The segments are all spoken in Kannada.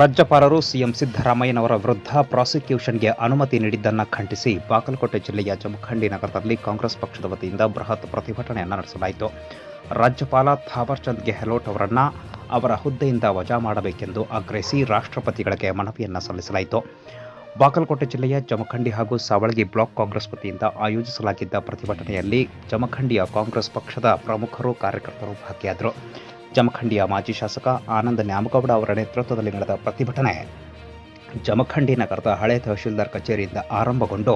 ರಾಜ್ಯಪಾಲರು ಸಿಎಂ ಸಿದ್ದರಾಮಯ್ಯನವರ ವಿರುದ್ಧ ಪ್ರಾಸಿಕ್ಯೂಷನ್ಗೆ ಅನುಮತಿ ನೀಡಿದ್ದನ್ನು ಖಂಡಿಸಿ ಬಾಗಲಕೋಟೆ ಜಿಲ್ಲೆಯ ಜಮಖಂಡಿ ನಗರದಲ್ಲಿ ಕಾಂಗ್ರೆಸ್ ಪಕ್ಷದ ವತಿಯಿಂದ ಬೃಹತ್ ಪ್ರತಿಭಟನೆಯನ್ನು ನಡೆಸಲಾಯಿತು. ರಾಜ್ಯಪಾಲ ಥಾವರ್ಚಂದ್ ಗೆಹ್ಲೋಟ್ ಅವರನ್ನು ಅವರ ಹುದ್ದೆಯಿಂದ ವಜಾ ಮಾಡಬೇಕೆಂದು ಆಗ್ರಹಿಸಿ ರಾಷ್ಟ್ರಪತಿಗಳಿಗೆ ಮನವಿಯನ್ನು ಸಲ್ಲಿಸಲಾಯಿತು. ಬಾಗಲಕೋಟೆ ಜಿಲ್ಲೆಯ ಜಮಖಂಡಿ ಹಾಗೂ ಸಾವಳಗಿ ಬ್ಲಾಕ್ ಕಾಂಗ್ರೆಸ್ ವತಿಯಿಂದ ಆಯೋಜಿಸಲಾಗಿದ್ದ ಪ್ರತಿಭಟನೆಯಲ್ಲಿ ಜಮಖಂಡಿಯ ಕಾಂಗ್ರೆಸ್ ಪಕ್ಷದ ಪ್ರಮುಖರು ಕಾರ್ಯಕರ್ತರು ಭಾಗಿಯಾದರು. ಜಮಖಂಡಿಯ ಮಾಜಿ ಶಾಸಕ ಆನಂದ ನ್ಯಾಮಗೌಡ ಅವರ ನೇತೃತ್ವದಲ್ಲಿ ನಡೆದ ಪ್ರತಿಭಟನೆ ಜಮಖಂಡಿ ನಗರದ ಹಳೆ ತಹಶೀಲ್ದಾರ್ ಕಚೇರಿಯಿಂದ ಆರಂಭಗೊಂಡು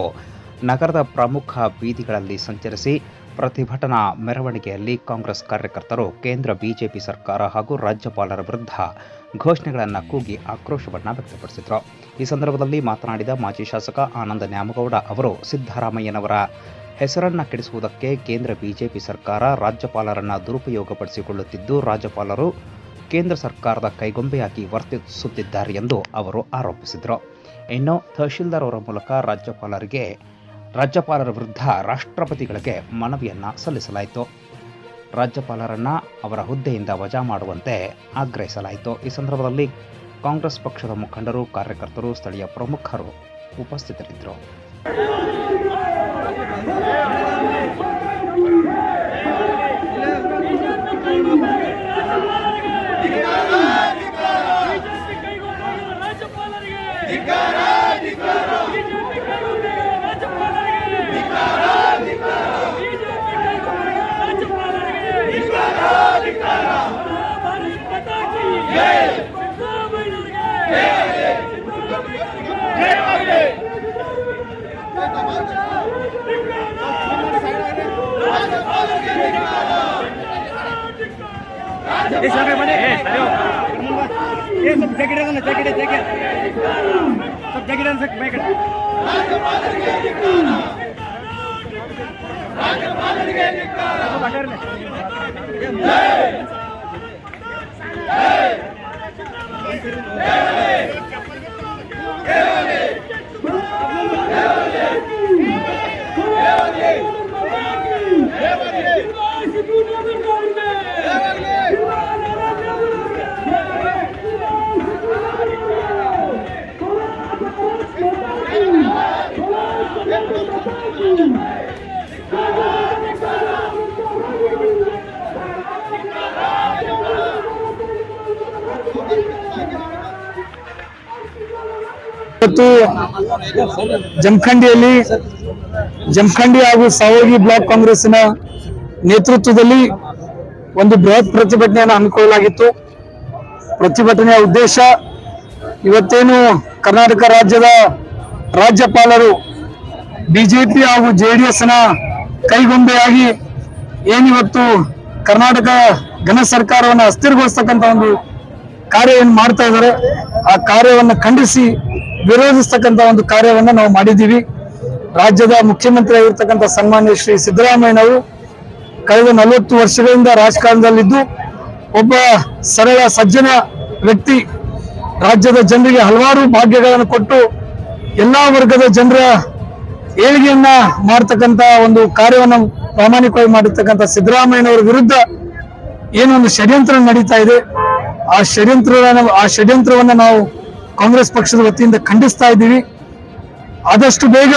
ನಗರದ ಪ್ರಮುಖ ಬೀದಿಗಳಲ್ಲಿ ಸಂಚರಿಸಿ ಪ್ರತಿಭಟನಾ ಮೆರವಣಿಗೆಯಲ್ಲಿ ಕಾಂಗ್ರೆಸ್ ಕಾರ್ಯಕರ್ತರು, ಕೇಂದ್ರ ಬಿಜೆಪಿ ಸರ್ಕಾರ ಹಾಗೂ ರಾಜ್ಯಪಾಲರ ವಿರುದ್ಧ ಘೋಷಣೆಗಳನ್ನು ಕೂಗಿ ಆಕ್ರೋಶವನ್ನು ವ್ಯಕ್ತಪಡಿಸಿದರು. ಈ ಸಂದರ್ಭದಲ್ಲಿ ಮಾತನಾಡಿದ ಮಾಜಿ ಶಾಸಕ ಆನಂದ ನ್ಯಾಮಗೌಡ ಅವರು ಸಿದ್ದರಾಮಯ್ಯನವರ ಹೆಸರನ್ನ ಕೆಡಿಸುವುದಕ್ಕೆ ಕೇಂದ್ರ ಬಿಜೆಪಿ ಸರ್ಕಾರ ರಾಜ್ಯಪಾಲರನ್ನ ದುರುಪಯೋಗಪಡಿಸಿಕೊಳ್ಳುತ್ತಿದ್ದು, ರಾಜ್ಯಪಾಲರು ಕೇಂದ್ರ ಸರ್ಕಾರದ ಕೈಗೊಂಬೆಯಾಗಿ ವರ್ತಿಸುತ್ತಿದ್ದಾರೆ ಎಂದು ಅವರು ಆರೋಪಿಸಿದರು. ಇನ್ನು ತಹಶೀಲ್ದಾರ್ ಅವರ ಮೂಲಕ ರಾಜ್ಯಪಾಲರಿಗೆ, ರಾಜ್ಯಪಾಲರ ವಿರುದ್ಧ ರಾಷ್ಟ್ರಪತಿಗಳಿಗೆ ಮನವಿಯನ್ನು ಸಲ್ಲಿಸಲಾಯಿತು. ರಾಜ್ಯಪಾಲರನ್ನ ಅವರ ಹುದ್ದೆಯಿಂದ ವಜಾ ಮಾಡುವಂತೆ ಆಗ್ರಹಿಸಲಾಯಿತು. ಈ ಸಂದರ್ಭದಲ್ಲಿ ಕಾಂಗ್ರೆಸ್ ಪಕ್ಷದ ಮುಖಂಡರು, ಕಾರ್ಯಕರ್ತರು, ಸ್ಥಳೀಯ ಪ್ರಮುಖರು ಉಪಸ್ಥಿತರಿದ್ದರು. ये सब जैकेट है ना जैकेट है जैकेट सब जैकेट है सब बैग ಇವತ್ತು ಜಮಖಂಡಿಯಲ್ಲಿ, ಜಮಖಂಡಿ ಹಾಗೂ ಸಾವಗಿ ಬ್ಲಾಕ್ ಕಾಂಗ್ರೆಸ್ನ ನೇತೃತ್ವದಲ್ಲಿ ಒಂದು ಬೃಹತ್ ಪ್ರತಿಭಟನೆಯನ್ನು ಹಮ್ಮಿಕೊಳ್ಳಲಾಗಿತ್ತು. ಪ್ರತಿಭಟನೆಯ ಉದ್ದೇಶ ಇವತ್ತೇನು ಕರ್ನಾಟಕ ರಾಜ್ಯದ ರಾಜ್ಯಪಾಲರು ಬಿಜೆಪಿ ಹಾಗೂ ಜೆ ಡಿ ಎಸ್ನ ಕೈಗೊಂಬೆಯಾಗಿ ಏನಿವತ್ತು ಕರ್ನಾಟಕ ಘನ ಸರ್ಕಾರವನ್ನು ಅಸ್ಥಿರಗೊಳಿಸ್ತಕ್ಕಂಥ ಒಂದು ಕಾರ್ಯ ಏನು ಮಾಡ್ತಾ ಇದ್ದಾರೆ. ಆ ಕಾರ್ಯವನ್ನು ಖಂಡಿಸಿ ವಿರೋಧಿಸ್ತಕ್ಕಂಥ ಒಂದು ಕಾರ್ಯವನ್ನು ನಾವು ಮಾಡಿದ್ದೀವಿ. ರಾಜ್ಯದ ಮುಖ್ಯಮಂತ್ರಿ ಆಗಿರ್ತಕ್ಕಂಥ ಸನ್ಮಾನ್ಯ ಶ್ರೀ ಸಿದ್ದರಾಮಯ್ಯನವರು ಕಳೆದ ನಲವತ್ತು ವರ್ಷಗಳಿಂದ ರಾಜಕಾರಣದಲ್ಲಿದ್ದು ಒಬ್ಬ ಸರಳ, ಸಜ್ಜನ ವ್ಯಕ್ತಿ. ರಾಜ್ಯದ ಜನರಿಗೆ ಹಲವಾರು ಭಾಗ್ಯಗಳನ್ನು ಕೊಟ್ಟು ಎಲ್ಲ ವರ್ಗದ ಜನರ ಏಳಿಗೆಯನ್ನ ಮಾಡ್ತಕ್ಕಂಥ ಒಂದು ಕಾರ್ಯವನ್ನು ಪ್ರಾಮಾಣಿಕವಾಗಿ ಮಾಡಿರ್ತಕ್ಕಂಥ ಸಿದ್ದರಾಮಯ್ಯನವರ ವಿರುದ್ಧ ಏನೊಂದು ಷಡ್ಯಂತ್ರ ನಡೀತಾ ಇದೆ. ಆ ಷಡ್ಯಂತ್ರ ಆ ಷಡ್ಯಂತ್ರವನ್ನ ನಾವು ಕಾಂಗ್ರೆಸ್ ಪಕ್ಷದ ವತಿಯಿಂದ ಖಂಡಿಸ್ತಾ ಇದ್ದೀವಿ. ಆದಷ್ಟು ಬೇಗ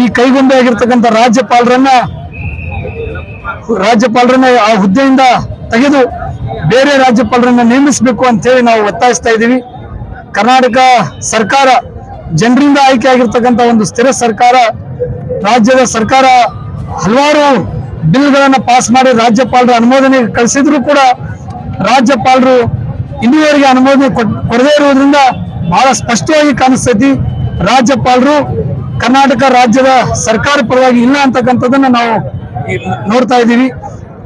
ಈ ಕೈಗೊಂಬೆ ಆಗಿರ್ತಕ್ಕಂಥ ರಾಜ್ಯಪಾಲರನ್ನ ರಾಜ್ಯಪಾಲರನ್ನ ಆ ಹುದ್ದೆಯಿಂದ ತೆಗೆದು ಬೇರೆ ರಾಜ್ಯಪಾಲರನ್ನ ನೇಮಿಸಬೇಕು ಅಂತ ಹೇಳಿ ನಾವು ಒತ್ತಾಯಿಸ್ತಾ ಇದ್ದೀವಿ. ಕರ್ನಾಟಕ ಸರ್ಕಾರ ಜನರಿಂದ ಆಯ್ಕೆ ಆಗಿರ್ತಕ್ಕಂಥ ಒಂದು ಸ್ಥಿರ ಸರ್ಕಾರ, ರಾಜ್ಯದ ಸರ್ಕಾರ ಹಲವಾರು ಬಿಲ್ಗಳನ್ನು ಪಾಸ್ ಮಾಡಿ ರಾಜ್ಯಪಾಲರ ಅನುಮೋದನೆಗೆ ಕಳಿಸಿದ್ರು ಕೂಡ ರಾಜ್ಯಪಾಲರು ಇನ್ನುವರೆಗೆ ಅನುಮೋದನೆ ಕೊಡದೇ ಇರುವುದರಿಂದ ಬಹಳ ಸ್ಪಷ್ಟವಾಗಿ ಕಾಣಿಸ್ತೈತಿ. ರಾಜ್ಯಪಾಲರು ಕರ್ನಾಟಕ ರಾಜ್ಯದ ಸರ್ಕಾರ ಪರವಾಗಿ ಇಲ್ಲ ಅಂತಕ್ಕಂಥದ್ದನ್ನ ನಾವು ನೋಡ್ತಾ ಇದ್ದೀವಿ.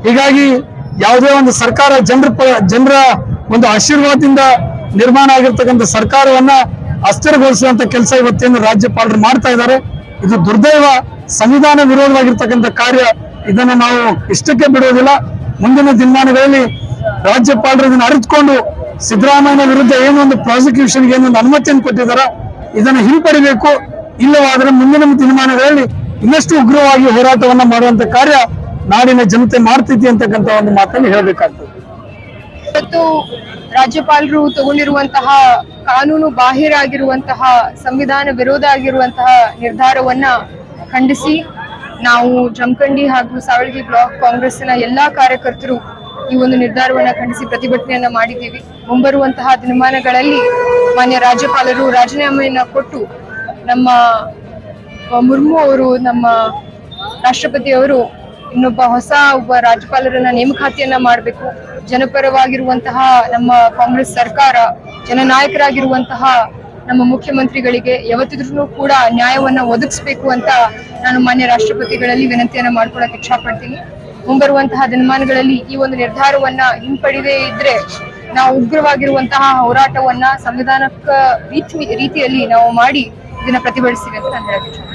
ಹೀಗಾಗಿ ಯಾವುದೇ ಒಂದು ಸರ್ಕಾರ ಜನರ ಜನರ ಒಂದು ಆಶೀರ್ವಾದದಿಂದ ನಿರ್ಮಾಣ ಆಗಿರ್ತಕ್ಕಂಥ ಸರ್ಕಾರವನ್ನ ಅಸ್ಥಿರಗೊಳಿಸುವಂತ ಕೆಲಸ ಇವತ್ತೇನು ರಾಜ್ಯಪಾಲರು ಮಾಡ್ತಾ ಇದ್ದಾರೆ. ಇದು ದುರ್ದೈವ ಸಂವಿಧಾನ ವಿರೋಧವಾಗಿರ್ತಕ್ಕಂಥ ಕಾರ್ಯ. ಇದನ್ನ ನಾವು ಇಷ್ಟಕ್ಕೆ ಬಿಡುವುದಿಲ್ಲ. ಮುಂದಿನ ದಿನಮಾನಗಳಲ್ಲಿ ರಾಜ್ಯಪಾಲರು ಇದನ್ನ ಅರಿತುಕೊಂಡು ಸಿದ್ದರಾಮಯ್ಯನ ವಿರುದ್ಧ ಏನೊಂದು ಪ್ರಾಸಿಕ್ಯೂಷನ್ಗೆ ಏನೊಂದು ಅನುಮತಿಯನ್ನು ಕೊಟ್ಟಿದಾರ ಇದನ್ನ ಹಿಂಪಡಿಬೇಕು. ಇಲ್ಲವಾದ್ರೆ ಮುಂದಿನ ದಿನಮಾನಗಳಲ್ಲಿ ಇನ್ನಷ್ಟು ಉಗ್ರವಾಗಿ ಹೋರಾಟವನ್ನ ಮಾಡುವಂತ ಕಾರ್ಯ ನಾಡಿನ ಜನತೆ ಮಾಡ್ತಿದ್ದೆ ಅಂತಕ್ಕಂಥ ಒಂದು ಮಾತನ್ನು ಹೇಳಬೇಕಾಗ್ತದೆ. ಇವತ್ತು ರಾಜ್ಯಪಾಲರು ತಗೊಂಡಿರುವಂತಹ ಕಾನೂನು ಬಾಹಿರ ಆಗಿರುವಂತಹ ಸಂವಿಧಾನ ವಿರೋಧ ಆಗಿರುವಂತಹ ನಿರ್ಧಾರವನ್ನ ಖಂಡಿಸಿ ನಾವು ಜಮಖಂಡಿ ಹಾಗೂ ಸಾವಳಗಿ ಬ್ಲಾಕ್ ಕಾಂಗ್ರೆಸ್ನ ಎಲ್ಲಾ ಕಾರ್ಯಕರ್ತರು ಈ ಒಂದು ನಿರ್ಧಾರವನ್ನ ಖಂಡಿಸಿ ಪ್ರತಿಭಟನೆಯನ್ನ ಮಾಡಿದ್ದೀವಿ. ಮುಂಬರುವಂತಹ ದಿನಮಾನಗಳಲ್ಲಿ ಮಾನ್ಯ ರಾಜ್ಯಪಾಲರು ರಾಜೀನಾಮೆಯನ್ನ ಕೊಟ್ಟು ನಮ್ಮ ಮುರ್ಮು ಅವರು, ನಮ್ಮ ರಾಷ್ಟ್ರಪತಿ ಅವರು ಇನ್ನೊಬ್ಬ ಹೊಸ ಒಬ್ಬ ರಾಜ್ಯಪಾಲರನ್ನ ನೇಮಕಾತಿಯನ್ನ ಮಾಡಬೇಕು. ಜನಪರವಾಗಿರುವಂತಹ ನಮ್ಮ ಕಾಂಗ್ರೆಸ್ ಸರ್ಕಾರ, ಜನನಾಯಕರಾಗಿರುವಂತಹ ನಮ್ಮ ಮುಖ್ಯಮಂತ್ರಿಗಳಿಗೆ ಯಾವತ್ತಿದ್ರೂ ಕೂಡ ನ್ಯಾಯವನ್ನ ಒದಗಿಸ್ಬೇಕು ಅಂತ ನಾನು ಮಾನ್ಯ ರಾಷ್ಟ್ರಪತಿಗಳಲ್ಲಿ ವಿನಂತಿಯನ್ನ ಮಾಡ್ಕೊಳಕ್ ಇಚ್ಛಾಪಡ್ತೀನಿ ಮುಂಬರುವಂತಹ ದಿನಮಾನಗಳಲ್ಲಿ ಈ ಒಂದು ನಿರ್ಧಾರವನ್ನ ಹಿಂಪಡೆದೇ ಇದ್ರೆ ನಾವು ಉಗ್ರವಾಗಿರುವಂತಹ ಹೋರಾಟವನ್ನ ಸಂವಿಧಾನಕ್ಕ ರೀತಿ ರೀತಿಯಲ್ಲಿ ನಾವು ಮಾಡಿ ಇದನ್ನ ಪ್ರತಿಭಟಿಸ್ತೀವಿ ಅಂತ ನಾನು.